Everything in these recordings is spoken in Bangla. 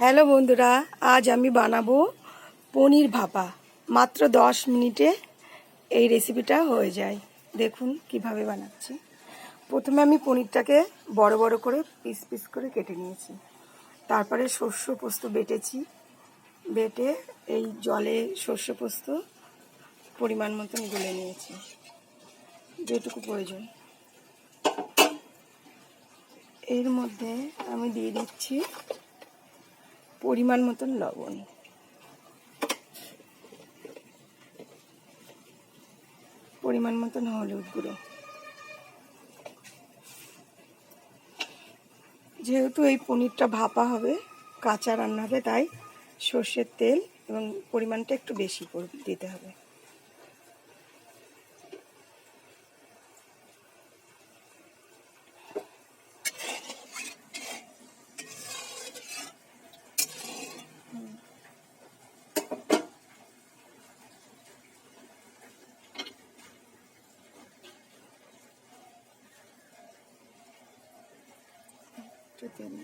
হ্যালো বন্ধুরা, আজ আমি বানাবো পনির ভাপা। মাত্র দশ মিনিটে এই রেসিপিটা হয়ে যায়। দেখুন কীভাবে বানাচ্ছি। প্রথমে আমি পনিরটাকে বড় বড় করে পিস পিস করে কেটে নিয়েছি। তারপরে শস্য পোস্ত বেটেছি। বেটে এই জলে শস্য পোস্ত পরিমাণ মতন গুলে নিয়েছি। যেটুকু প্রয়োজন। এর মধ্যে আমি দিয়ে দিচ্ছি পরিমাণ মতন লবণ। পরিমাণ মতন হলুদ গুঁড়ো। যেহেতু এই পনিরটা ভাপা হবে, কাঁচা রান্না হবে, তাই সর্ষের তেল এবং পরিমাণটা একটু বেশি দিতে হবে। একটু তেল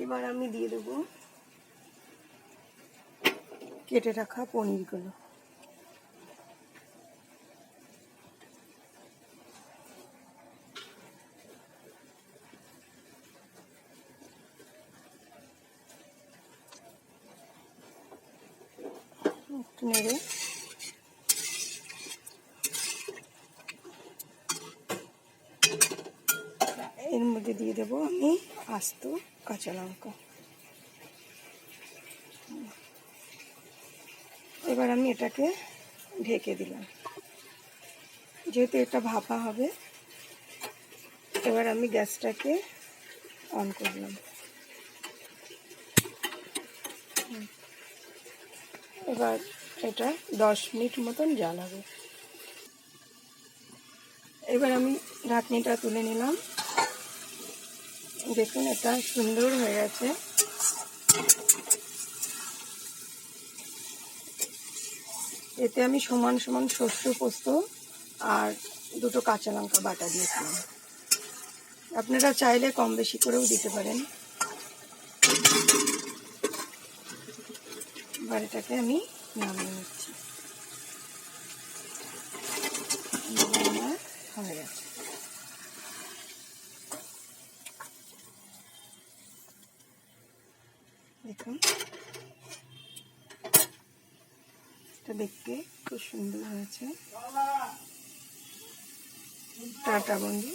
এবার আমি দিয়ে দেবো কেটে রাখা পনিরগুলো। একটু নেড়ে মধ্যে দিয়ে দেবো আমি আস্ত কাঁচা লঙ্কা। এবার আমি এটাকে ঢেকে দিলাম। যেহেতু এটা ভাপা হবে, এবার আমি গ্যাসটাকে অন করলাম। এবার এটা দশ মিনিট মতন জ্বালাবে। এবার আমি ঢাকনিটা তুলে নিলাম। দেখুন, এটা সুন্দর হয়ে গেছে। এতে আমি সমান সমান শস্য পোস্ত আর দুটো কাঁচা লঙ্কা বাটা দিয়েছিলাম। আপনারা চাইলে কম বেশি করেও দিতে পারেন। এবার এটাকে আমি নামিয়ে নিচ্ছি আমার হয়ে গেছে দেখুন। এটা দেখতে খুব সুন্দর হয়েছে। টাটা বন্ধু।